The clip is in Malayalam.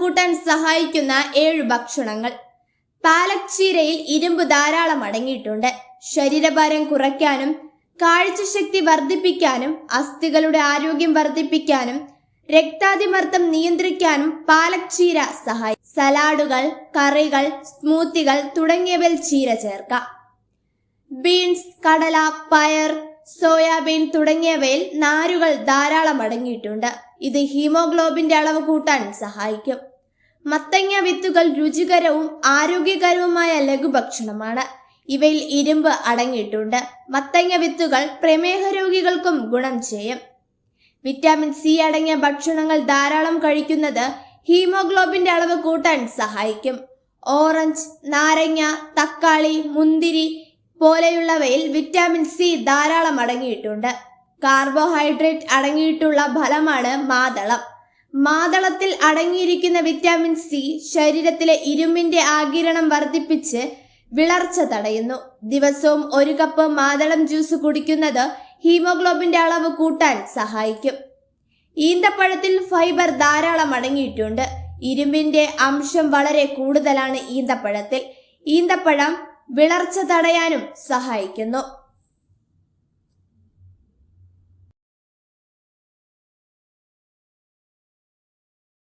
കൂട്ടാൻ സഹായിക്കുന്ന ഏഴ് ഭക്ഷണങ്ങൾ. പാലക് ചീരയിൽ ഇരുമ്പ് ധാരാളം അടങ്ങിയിട്ടുണ്ട്. ശരീരഭാരം കുറയ്ക്കാനും കാഴ്ചശക്തി വർദ്ധിപ്പിക്കാനും അസ്ഥികളുടെ ആരോഗ്യം വർദ്ധിപ്പിക്കാനും രക്താതിമർദ്ദം നിയന്ത്രിക്കാനും പാലക് ചീര സഹായി. സലാഡുകൾ കറികൾ സ്മൂത്തികൾ തുടങ്ങിയവയിൽ ചീര ചേർക്കാം. ബീൻസ് കടല പയർ സോയാബീൻ തുടങ്ങിയവയിൽ നാരുകൾ ധാരാളം അടങ്ങിയിട്ടുണ്ട്. ഇത് ഹീമോഗ്ലോബിന്റെ അളവ് കൂട്ടാൻ സഹായിക്കും. മത്തങ്ങ വിത്തുകൾ രുചികരവും ആരോഗ്യകരവുമായ ലഘുഭക്ഷണമാണ്. ഇവയിൽ ഇരുമ്പ് അടങ്ങിയിട്ടുണ്ട്. മത്തങ്ങ വിത്തുകൾ പ്രമേഹ രോഗികൾക്കും ഗുണം ചെയ്യും. വിറ്റാമിൻ സി അടങ്ങിയ ഭക്ഷണങ്ങൾ ധാരാളം കഴിക്കുന്നത് ഹീമോഗ്ലോബിന്റെ അളവ് കൂട്ടാൻ സഹായിക്കും. ഓറഞ്ച് നാരങ്ങ തക്കാളി മുന്തിരി പോലെയുള്ളവയിൽ വിറ്റാമിൻ സി ധാരാളം അടങ്ങിയിട്ടുണ്ട്. കാർബോഹൈഡ്രേറ്റ് അടങ്ങിയിട്ടുള്ള ഫലമാണ് മാതളം. മാതളത്തിൽ അടങ്ങിയിരിക്കുന്ന വിറ്റാമിൻ സി ശരീരത്തിലെ ഇരുമ്പിന്റെ ആകിരണം വർദ്ധിപ്പിച്ച് വിളർച്ച തടയുന്നു. ദിവസവും ഒരു കപ്പ് മാതളം ജ്യൂസ് കുടിക്കുന്നത് ഹീമോഗ്ലോബിന്റെ അളവ് കൂട്ടാൻ സഹായിക്കും. ഈന്തപ്പഴത്തിൽ ഫൈബർ ധാരാളം അടങ്ങിയിട്ടുണ്ട്. ഇരുമ്പിന്റെ അംശം വളരെ കൂടുതലാണ് ഈന്തപ്പഴത്തിൽ. ഈന്തപ്പഴം വിളർച്ച തടയാനും സഹായിക്കുന്നു.